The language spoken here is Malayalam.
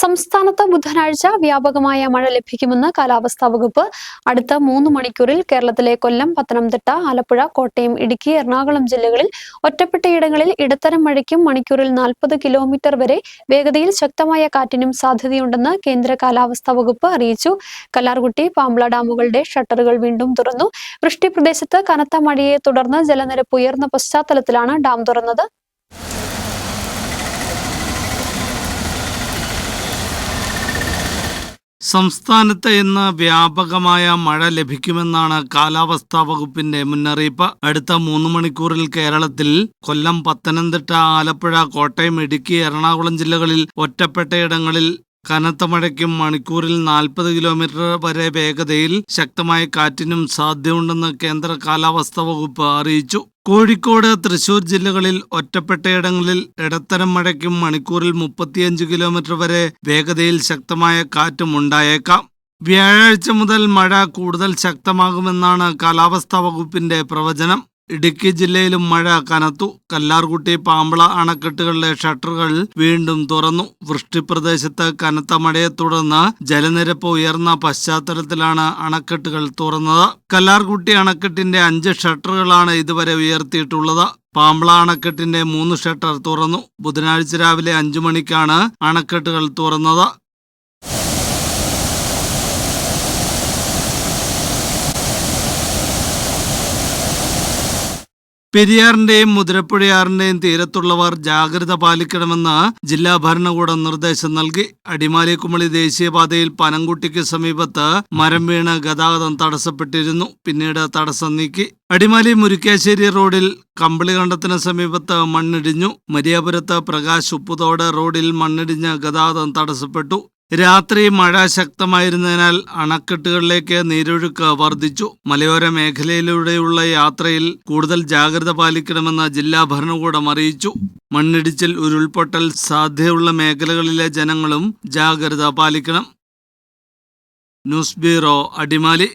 സംസ്ഥാനത്ത് ബുധനാഴ്ച വ്യാപകമായ മഴ ലഭിക്കുമെന്ന് കാലാവസ്ഥാ വകുപ്പ് അടുത്ത മൂന്ന് മണിക്കൂറിൽ കേരളത്തിലെ കൊല്ലം പത്തനംതിട്ട ആലപ്പുഴ കോട്ടയം ഇടുക്കി എറണാകുളം ജില്ലകളിൽ ഒറ്റപ്പെട്ടയിടങ്ങളിൽ ഇടത്തരം മഴയ്ക്കും മണിക്കൂറിൽ നാൽപ്പത് കിലോമീറ്റർ വരെ വേഗതയിൽ ശക്തമായ കാറ്റിനും സാധ്യതയുണ്ടെന്ന് കേന്ദ്ര കാലാവസ്ഥാ വകുപ്പ് അറിയിച്ചു. കല്ലാർകുട്ടി പാമ്പ്ള ഡാമുകളുടെ ഷട്ടറുകൾ വീണ്ടും തുറന്നു. വൃഷ്ടി പ്രദേശത്ത് കനത്ത മഴയെ തുടർന്ന് ജലനിരപ്പ് ഉയർന്ന പശ്ചാത്തലത്തിലാണ് ഡാം തുറന്നത്. സംസ്ഥാനത്ത് ഇന്ന് വ്യാപകമായ മഴ ലഭിക്കുമെന്നാണ് കാലാവസ്ഥാ വകുപ്പിന്റെ മുന്നറിയിപ്പ്. അടുത്ത മൂന്ന് മണിക്കൂറിൽ കേരളത്തിൽ കൊല്ലം പത്തനംതിട്ട ആലപ്പുഴ കോട്ടയം ഇടുക്കി എറണാകുളം ജില്ലകളിൽ ഒറ്റപ്പെട്ടയിടങ്ങളിൽ കനത്ത മഴയ്ക്കും മണിക്കൂറിൽ നാൽപ്പത് കിലോമീറ്റർ വരെ വേഗതയിൽ ശക്തമായ കാറ്റിനും സാധ്യതയുണ്ടെന്ന് കേന്ദ്ര കാലാവസ്ഥാ വകുപ്പ് അറിയിച്ചു. കോഴിക്കോട് തൃശൂർ ജില്ലകളിൽ ഒറ്റപ്പെട്ടയിടങ്ങളിൽ ഇടത്തരം മഴയ്ക്കും മണിക്കൂറിൽ മുപ്പത്തിയഞ്ച് കിലോമീറ്റർ വരെ വേഗതയിൽ ശക്തമായ കാറ്റും ഉണ്ടായേക്കാം. വ്യാഴാഴ്ച മുതൽ മഴ കൂടുതൽ ശക്തമാകുമെന്നാണ് കാലാവസ്ഥാ വകുപ്പിന്റെ പ്രവചനം. ഇടുക്കി ജില്ലയിലും മഴ കനത്തു. കല്ലാർകുട്ടി പാമ്പള അണക്കെട്ടുകളിലെ ഷട്ടറുകൾ വീണ്ടും തുറന്നു. വൃഷ്ടിപ്രദേശത്ത് കനത്ത മഴയെ തുടർന്ന് ജലനിരപ്പ് ഉയർന്ന പശ്ചാത്തലത്തിലാണ് അണക്കെട്ടുകൾ തുറന്നത്. കല്ലാർകുട്ടി അണക്കെട്ടിന്റെ അഞ്ച് ഷട്ടറുകളാണ് ഇതുവരെ ഉയർത്തിയിട്ടുള്ളത്. പാമ്പള അണക്കെട്ടിന്റെ മൂന്ന് ഷട്ടർ തുറന്നു. ബുധനാഴ്ച രാവിലെ അഞ്ചു മണിക്കാണ് അണക്കെട്ടുകൾ തുറന്നത്. പെരിയാറിന്റെയും മുതിരപ്പുഴയാറിന്റെയും തീരത്തുള്ളവർ ജാഗ്രത പാലിക്കണമെന്ന് ജില്ലാ ഭരണകൂടം നിർദ്ദേശം നൽകി. അടിമാലി കുമളി ദേശീയപാതയിൽ പനംകുട്ടിക്ക് സമീപത്ത് മരം വീണ് ഗതാഗതം തടസ്സപ്പെട്ടിരുന്നു. പിന്നീട് തടസ്സം നീക്കി. അടിമാലി മുരിക്കാശ്ശേരി റോഡിൽ കമ്പിളികണ്ടത്തിന് സമീപത്ത് മണ്ണിടിഞ്ഞു. മരിയാപുരത്ത് പ്രകാശ് ഉപ്പുതോട് റോഡിൽ മണ്ണിടിഞ്ഞ് ഗതാഗതം തടസ്സപ്പെട്ടു. രാത്രി മഴ ശക്തമായിരുന്നതിനാൽ അണക്കെട്ടുകളിലേക്ക് നീരൊഴുക്ക് വർദ്ധിച്ചു. മലയോര മേഖലയിലൂടെയുള്ള യാത്രയിൽ കൂടുതൽ ജാഗ്രത പാലിക്കണമെന്ന് ജില്ലാ ഭരണകൂടം അറിയിച്ചു. മണ്ണിടിച്ചിൽ ഉരുൾപൊട്ടൽ സാധ്യതയുള്ള മേഖലകളിലെ ജനങ്ങളും ജാഗ്രത പാലിക്കണം. News bureau Adimali.